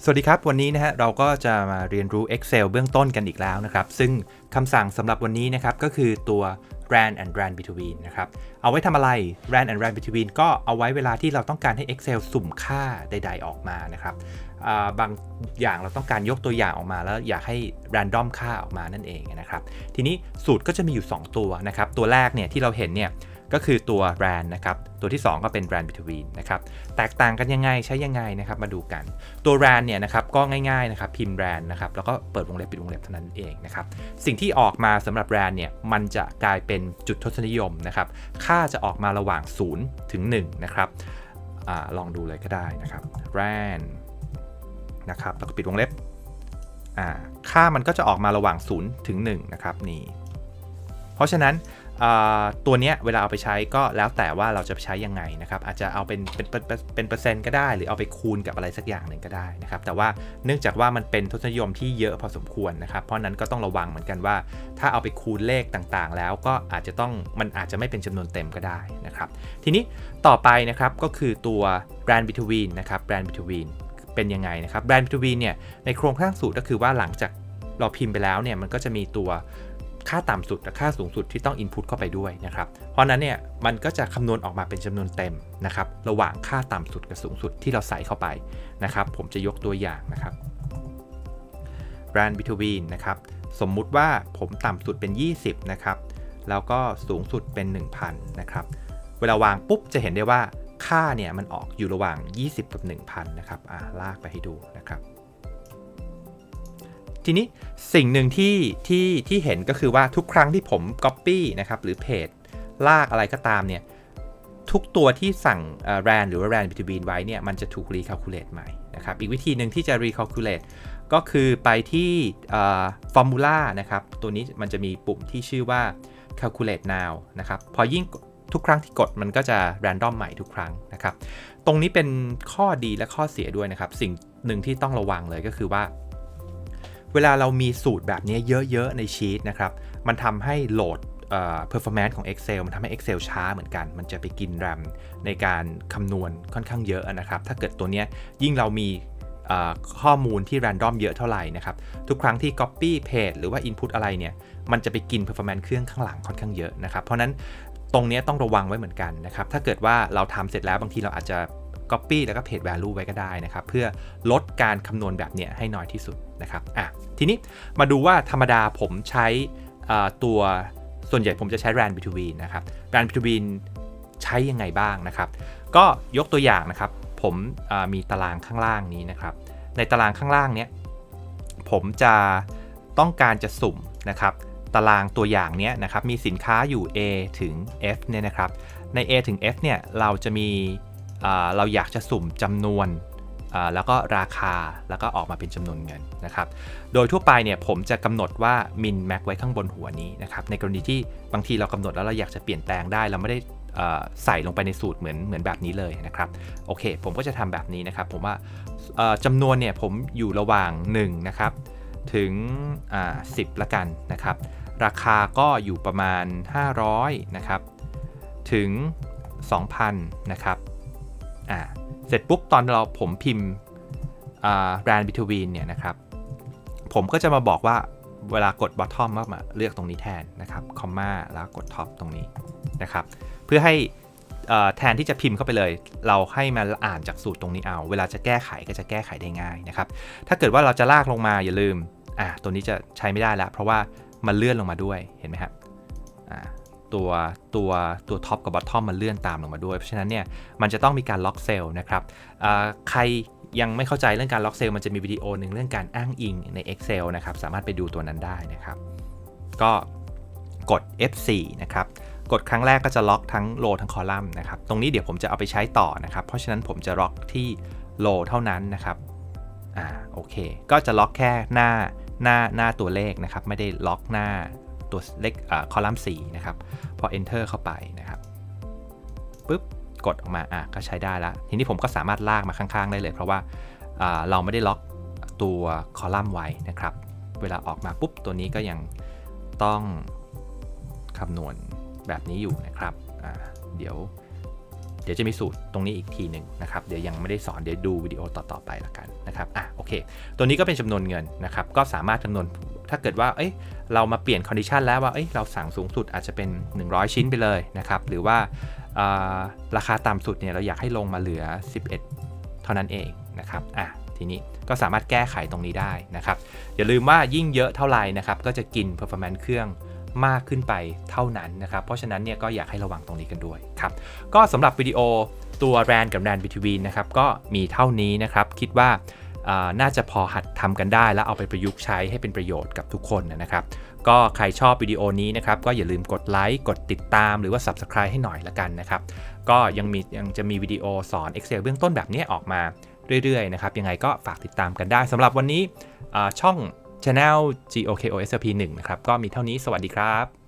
สวัสดีครับ วันนี้นะฮะเราก็จะมาเรียนรู้ Excel เบื้องต้นกันอีกแล้วนะครับ ซึ่งคำสั่งสำหรับวันนี้นะครับ ก็คือตัว RAND and RAND between นะครับ เอาไว้ทำอะไร RAND and RAND between ก็เอาไว้เวลาที่เราต้องการให้ Excel สุ่มค่าใด ๆ ออกมานะครับบางอย่างเราต้องการยกตัวอย่างออกมา แล้วอยากให้ random ค่าออกมานั่นเองนะครับ ทีนี้สูตรก็จะมีอยู่ 2 ตัวนะครับ ตัวแรกเนี่ยที่เราเห็นเนี่ย ก็คือตัว ran นด์นะครับ ตัวที่ 2 ก็เป็น ran between นะครับ แตกต่างกันยังไงใช้ยังไงนะครับมาดูกัน ตัว ran เนี่ยนะครับก็ง่ายๆนะครับพิมพ์ ran นะครับแล้วก็เปิดวงเล็บปิดวงเล็บเท่านั้นเองนะครับ สิ่งที่ออกมาสำหรับ ran เนี่ยมันจะกลายเป็นจุดทศนิยมนะครับ ค่าจะออกมาระหว่าง 0 ถึง 1 นะครับอลองดูเลยก็ได้นะครับ ran นด์นะครับแล้วก็ปิดวงเล็บค่ามันก็จะออกมาระหว่าง 0 ถึง 1 นะครับนี่ เพราะฉะนั้น ตัวเนี้ยเวลาเอาไปใช้ก็แล้วแต่ว่าเราจะใช้ยังไงนะครับ อาจจะเอาเป็นเป็นเป็นเป็นเปอร์เซ็นต์ก็ได้ หรือเอาไปคูณกับอะไรสักอย่างหนึ่งก็ได้นะครับ แต่ว่าเนื่องจากว่ามันเป็นทศนิยมที่เยอะพอสมควรนะครับ เพราะนั้นก็ต้องระวังเหมือนกันว่า ถ้าเอาไปคูณเลขต่างๆ แล้วก็อาจจะต้องมันอาจจะไม่เป็นจำนวนเต็มก็ได้นะครับ ทีนี้ต่อไปนะครับก็คือตัว brand between นะครับ brand between เป็นยังไงนะครับ brand between เนี่ยในโครงสร้างสูตรก็คือว่าหลังจากเราพิมพ์ไปแล้วเนี่ยมันก็จะมีตัว ค่าต่ำสุดกับค่าสูงสุดที่ต้อง input เข้าไปด้วยนะครับ เพราะนั้นเนี่ยมันก็จะคำนวณออกมาเป็นจำนวนเต็มนะครับระหว่างค่าต่ำสุดกับสูงสุดที่เราใส่เข้าไปนะครับ ผมจะยกตัวอย่างนะครับ brand between นะครับสมมุติว่าผมต่ำสุดเป็น 20นะครับแล้วก็สูงสุดเป็น 1,000นะครับเวลาวางปุ๊บจะเห็นได้ว่าค่าเนี่ยมันออกอยู่ระหว่าง 20 กับ 1,000นะครับอ่าลากไปให้ดูนะครับ ทีนี้สิ่งหนึ่งที่ที่ที่เห็นก็คือว่าทุกครั้งที่ผม Copy นะครับหรือเพจลากอะไรก็ตามเนี่ยทุกตัวที่สั่งเอ่อ ran หรือว่า ran between ไว้เนี่ยมันจะถูก recalculate ใหม่นะครับอีกวิธีหนึ่งที่จะ recalculate ก็คือไปที่เอ่อ formula นะครับตัวนี้มันจะมีปุ่มที่ชื่อว่า calculate now นะครับพอยิ่งทุกครั้งที่กดมันก็จะ random ใหม่ทุกครั้งนะครับ ตรงนี้เป็นข้อดีและข้อเสียด้วยนะครับ สิ่งหนึ่งที่ต้องระวังเลยก็คือว่า เวลาเรามีสูตรแบบนี้เยอะ ๆ ในชีตนะครับ มันทำให้โหลดเอ่อ performance ของ Excel มันทำให้ Excel ช้าเหมือนกัน มันจะไปกิน RAM ในการคำนวณค่อนข้างเยอะนะครับ ถ้าเกิดตัวเนี้ยยิ่งเรามีข้อมูลที่ random เยอะเท่าไหร่นะครับ ทุกครั้งที่ copy paste หรือว่า input อะไรเนี่ย มันจะไปกิน performance เครื่องข้างหลังค่อนข้างเยอะนะครับ เพราะนั้นตรงนี้ต้องระวังไว้เหมือนกันนะครับ ถ้าเกิดว่าเราทำเสร็จแล้วบางทีเราอาจจะ Copy แล้วก็ Paste Value ไว้ก็ได้นะครับ เพื่อลดการคำนวณแบบเนี้ยให้น้อยที่สุดนะครับอะทีนี้มาดูว่าธรรมดาผมใช้ตัวส่วนใหญ่ผมจะใช้ ran between นะครับ ran between ใช้ยังไงบ้างนะครับ ก็ยกตัวอย่างนะครับ ผมมีตารางข้างล่างนี้นะครับ ในตารางข้างล่างเนี้ยผมจะต้องการจะสุ่มนะครับตารางตัวอย่างเนี้ยนะครับมีสินค้าอยู่ A ถึง F เนี่ยนะครับใน A ถึง F เนี่ยเราจะมี เราอยากจะสุ่มจำนวนแล้วก็ราคาแล้วก็ออกมาเป็นจำนวนเงินนะครับ โดยทั่วไปเนี่ยผมจะกำหนดว่า min max ไว้ข้างบนหัวนี้นะครับในกรณีที่บางทีเรากำหนดแล้วเราอยากจะเปลี่ยนแปลงได้เราไม่ได้ใส่ลงไปในสูตรเหมือนเหมือนแบบนี้เลยนะครับโอเค ผมก็จะทำแบบนี้นะครับ ผมว่าจำนวนเนี่ยผมอยู่ระหว่าง1นะครับถึงอ่า10ละกันนะครับ ราคาก็อยู่ประมาณ 500นะครับถึง 2,000นะครับ อ่าเสร็จปุ๊บตอนเราผมพิมพ์อ่า ran between เนี่ยนะครับ ผมก็จะมาบอกว่าเวลากด bottom ก็มาเลือกตรงนี้แทนนะครับ comma แล้วกด top ตรงนี้นะครับ เพื่อให้แทนที่จะพิมพ์เข้าไปเลย เราให้มาอ่านจากสูตรตรงนี้เอา เวลาจะแก้ไขก็จะแก้ไขได้ง่ายนะครับ ถ้าเกิดว่าเราจะลากลงมาอย่าลืมอ่าตัวนี้จะใช้ไม่ได้แล้ว เพราะว่ามันเลื่อนลงมาด้วยเห็นไหมครับอ่า ตัวตัวตัวท็อปกับบอททอมมันเลื่อนตามลงมาด้วย เพราะฉะนั้นเนี่ยมันจะต้องมีการล็อกเซลล์นะครับใครยังไม่เข้าใจเรื่องการล็อกเซลล์มันจะมีวิดีโอหนึ่งเรื่องการอ้างอิงใน Excel นะครับสามารถไปดูตัวนั้นได้นะครับ ก็กด F4 นะครับกดครั้งแรกก็จะล็อกทั้งโลทั้งคอลัมน์นะครับตรงนี้เดี๋ยวผมจะเอาไปใช้ต่อนะครับ เพราะฉะนั้นผมจะล็อกที่โลเท่านั้นนะครับอ่าโอเค ก็จะล็อกแค่หน้าหน้าหน้าตัวเลขนะครับ ไม่ได้ล็อกหน้า ตัวเลขอ่าคอลัมน์4นะครับ พอ enter เข้าไปนะครับปุ๊บกดออกมาอะก็ใช้ได้แล้วทีนี้ผมก็สามารถลากมาข้างๆได้เลย เพราะว่าเราไม่ได้ล็อกตัวคอลัมน์ไว้นะครับ เวลาออกมาปุ๊บตัวนี้ก็ยังต้องคำนวณแบบนี้อยู่นะครับเดี๋ยว เดี๋ยวจะมีสูตรตรงนี้อีกทีหนึ่งนะครับ เดี๋ยวยังไม่ได้สอนเดี๋ยวดูวิดีโอต่อๆไปละกันนะครับอะโอเค ตัวนี้ก็เป็นจำนวนเงินนะครับ ก็สามารถจำนวน ถ้าเกิดว่าเอ้ยเรามาเปลี่ยนคอนดิชันแล้วว่าเอ้ยเราสั่งสูงสุดอาจจะเป็น 100 ชิ้นไปเลยนะครับ หรือว่าราคาต่ำสุดเนี่ยเราอยากให้ลงมาเหลือ 11 เท่านั้นเองนะครับอะทีนี้ก็สามารถแก้ไขตรงนี้ได้นะครับ อย่าลืมว่ายิ่งเยอะเท่าไหร่นะครับ ก็จะกิน performance เครื่องมากขึ้นไปเท่านั้นนะครับ เพราะฉะนั้นเนี่ยก็อยากให้ระวังตรงนี้กันด้วยครับ ก็สำหรับวิดีโอตัว RAN กับ RAN Between นะครับ ก็มีเท่านี้นะครับ คิดว่า น่าจะพอหัดทำกันได้ แล้วเอาไปประยุกต์ใช้ให้เป็นประโยชน์กับทุกคนนะครับ ก็ใครชอบวิดีโอนี้นะครับ ก็อย่าลืมกดไลค์กดติดตามหรือว่า Subscribe ให้หน่อยละกันนะครับ ก็ยังมียังจะมีวิดีโอสอน Excel เบื้องต้นแบบนี้ออกมาเรื่อยๆนะครับยังไงก็ฝากติดตามกันได้สำหรับวันนี้ช่อง Channel GOKOSP1 นะครับก็มีเท่านี้สวัสดีครับ